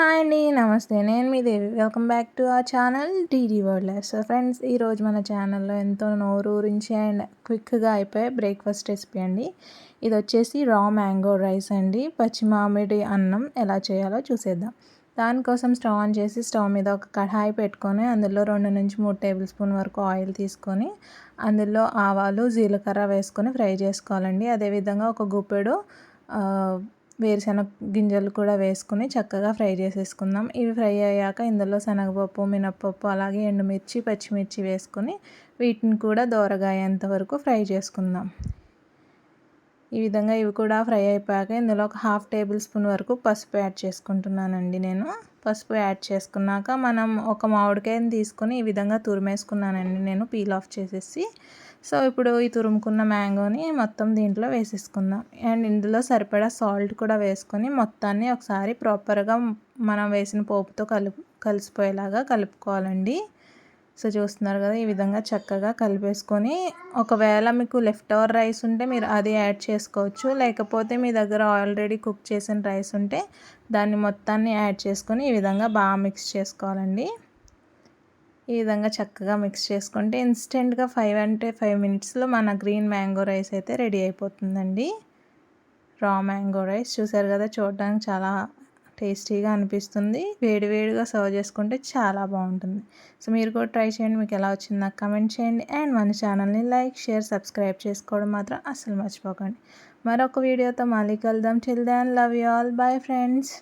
Hi అండి నమస్తే. నేను మీ Devi. Welcome back to our channel DD world life. So friends ఈరోజు మన ఛానల్లో ఎంతో నోరూరించి అండ్ క్విక్గా అయిపోయే బ్రేక్ఫాస్ట్ రెసిపీ అండి. ఇది వచ్చేసి రా మ్యాంగో రైస్ అండి. పచ్చి మామిడి అన్నం ఎలా చేయాలో చూసేద్దాం. దానికోసం స్టవ్ ఆన్ చేసి స్టవ్ మీద ఒక కడాయి పెట్టుకొని అందులో రెండు నుంచి మూడు టేబుల్ స్పూన్ వరకు ఆయిల్ తీసుకొని అందులో ఆవాలు జీలకర్ర వేసుకొని ఫ్రై చేసుకోవాలండి. అదేవిధంగా ఒక గుప్పెడు వేరుశనగ గింజలు కూడా వేసుకుని చక్కగా ఫ్రై చేసేసుకుందాం. ఇవి ఫ్రై అయ్యాక ఇందులో శనగపప్పు మినప్పప్పు అలాగే ఎండుమిర్చి పచ్చిమిర్చి వేసుకొని వీటిని కూడా దోరగాయేంత వరకు ఫ్రై చేసుకుందాం. ఈ విధంగా ఇవి కూడా ఫ్రై అయిపోయాక ఇందులో ఒక హాఫ్ టేబుల్ స్పూన్ వరకు పసుపు యాడ్ చేసుకుంటున్నానండి నేను. పసుపు యాడ్ చేసుకున్నాక మనం ఒక మామిడికాయని తీసుకొని ఈ విధంగా తురిమేసుకున్నానండి నేను పీల్ ఆఫ్ చేసేసి. సో ఇప్పుడు ఈ తురుముకున్న మ్యాంగోని మొత్తం దీంట్లో వేసేసుకుందాం. అండ్ ఇందులో సరిపడా సాల్ట్ కూడా వేసుకొని మొత్తాన్ని ఒకసారి ప్రాపర్గా మనం వేసిన పోపుతో కలుపు కలిసిపోయేలాగా కలుపుకోవాలండి. సో చూస్తున్నారు కదా ఈ విధంగా చక్కగా కలిపేసుకొని ఒకవేళ మీకు లెఫ్ట్ ఓవర్ రైస్ ఉంటే మీరు అది యాడ్ చేసుకోవచ్చు. లేకపోతే మీ దగ్గర ఆల్రెడీ కుక్ చేసిన రైస్ ఉంటే దాన్ని మొత్తాన్ని యాడ్ చేసుకొని ఈ విధంగా బాగా మిక్స్ చేసుకోవాలండి. ఈ విధంగా చక్కగా మిక్స్ చేసుకుంటే ఇన్స్టెంట్గా ఫైవ్ అంటే ఫైవ్ మినిట్స్లో మన గ్రీన్ మ్యాంగో రైస్ అయితే రెడీ అయిపోతుందండి. రా మ్యాంగో రైస్ చూసారు కదా చూడడానికి చాలా టేస్టీగా అనిపిస్తుంది. వేడివేడిగా సర్వ్ చేసుకుంటే చాలా బాగుంటుంది. సో మీరు కూడా ట్రై చేయండి. మీకు ఎలా వచ్చింది నాకు కమెంట్ చేయండి. అండ్ మన ఛానల్ని లైక్ షేర్ సబ్స్క్రైబ్ చేసుకోవడం మాత్రం అస్సలు మర్చిపోకండి. మరొక వీడియోతో మళ్ళీ కలుద్దాం. Till then love you all. Bye friends.